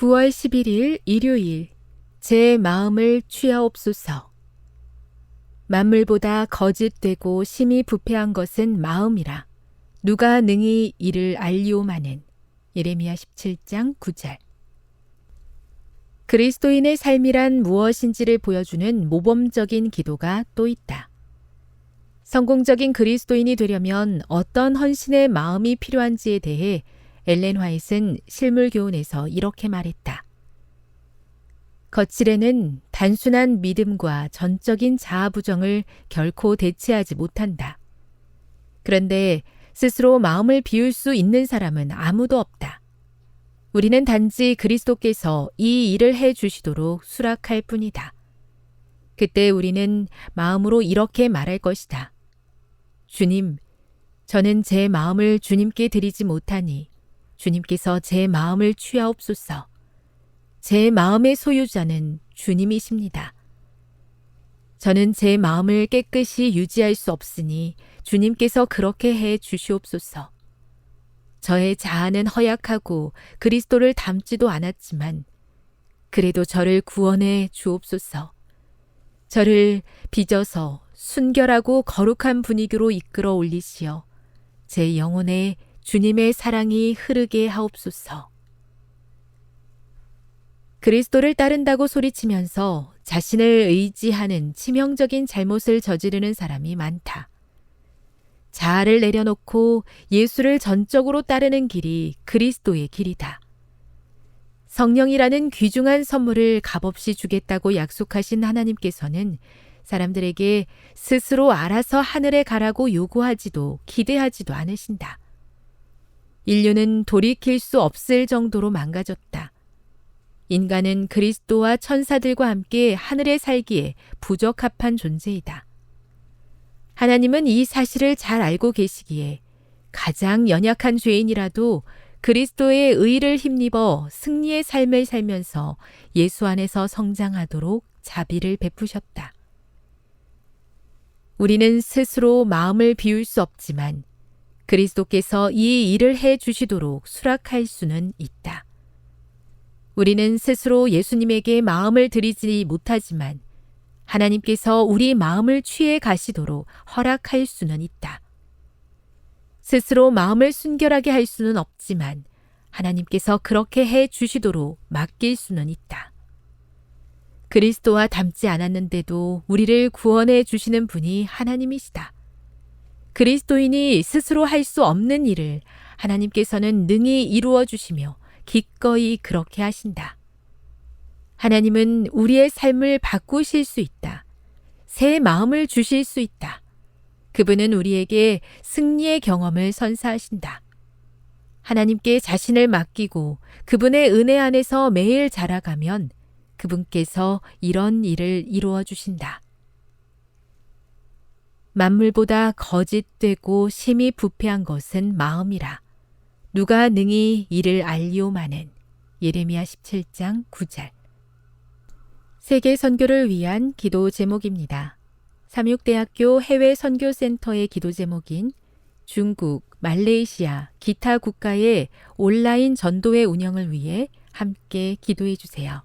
9월 11일 일요일 제 마음을 취하옵소서. 만물보다 거짓되고 심히 부패한 것은 마음이라. 누가 능히 이를 알리오마는. 예레미야 17장 9절. 그리스도인의 삶이란 무엇인지를 보여주는 모범적인 기도가 또 있다. 성공적인 그리스도인이 되려면 어떤 헌신의 마음이 필요한지에 대해 엘렌 화이트는 실물 교훈에서 이렇게 말했다. 거칠에는 단순한 믿음과 전적인 자아부정을 결코 대체하지 못한다. 그런데 스스로 마음을 비울 수 있는 사람은 아무도 없다. 우리는 단지 그리스도께서 이 일을 해 주시도록 수락할 뿐이다. 그때 우리는 마음으로 이렇게 말할 것이다. 주님, 저는 제 마음을 주님께 드리지 못하니 주님께서 제 마음을 취하옵소서. 제 마음의 소유자는 주님이십니다. 저는 제 마음을 깨끗이 유지할 수 없으니 주님께서 그렇게 해 주시옵소서. 저의 자아는 허약하고 그리스도를 닮지도 않았지만 그래도 저를 구원해 주옵소서. 저를 빚어서 순결하고 거룩한 분위기로 이끌어 올리시어 제 영혼에 주님의 사랑이 흐르게 하옵소서. 그리스도를 따른다고 소리치면서 자신을 의지하는 치명적인 잘못을 저지르는 사람이 많다. 자아를 내려놓고 예수를 전적으로 따르는 길이 그리스도의 길이다. 성령이라는 귀중한 선물을 값없이 주겠다고 약속하신 하나님께서는 사람들에게 스스로 알아서 하늘에 가라고 요구하지도 기대하지도 않으신다. 인류는 돌이킬 수 없을 정도로 망가졌다. 인간은 그리스도와 천사들과 함께 하늘에 살기에 부적합한 존재이다. 하나님은 이 사실을 잘 알고 계시기에 가장 연약한 죄인이라도 그리스도의 의를 힘입어 승리의 삶을 살면서 예수 안에서 성장하도록 자비를 베푸셨다. 우리는 스스로 마음을 비울 수 없지만 그리스도께서 이 일을 해 주시도록 수락할 수는 있다. 우리는 스스로 예수님에게 마음을 드리지 못하지만 하나님께서 우리 마음을 취해 가시도록 허락할 수는 있다. 스스로 마음을 순결하게 할 수는 없지만 하나님께서 그렇게 해 주시도록 맡길 수는 있다. 그리스도와 닮지 않았는데도 우리를 구원해 주시는 분이 하나님이시다. 그리스도인이 스스로 할 수 없는 일을 하나님께서는 능히 이루어 주시며 기꺼이 그렇게 하신다. 하나님은 우리의 삶을 바꾸실 수 있다. 새 마음을 주실 수 있다. 그분은 우리에게 승리의 경험을 선사하신다. 하나님께 자신을 맡기고 그분의 은혜 안에서 매일 자라가면 그분께서 이런 일을 이루어 주신다. 만물보다 거짓되고 심히 부패한 것은 마음이라. 누가 능히 이를 알리오마는 예레미야 17장 9절. 세계 선교를 위한 기도 제목입니다. 삼육대학교 해외 선교센터의 기도 제목인 중국, 말레이시아, 기타 국가의 온라인 전도회 운영을 위해 함께 기도해 주세요.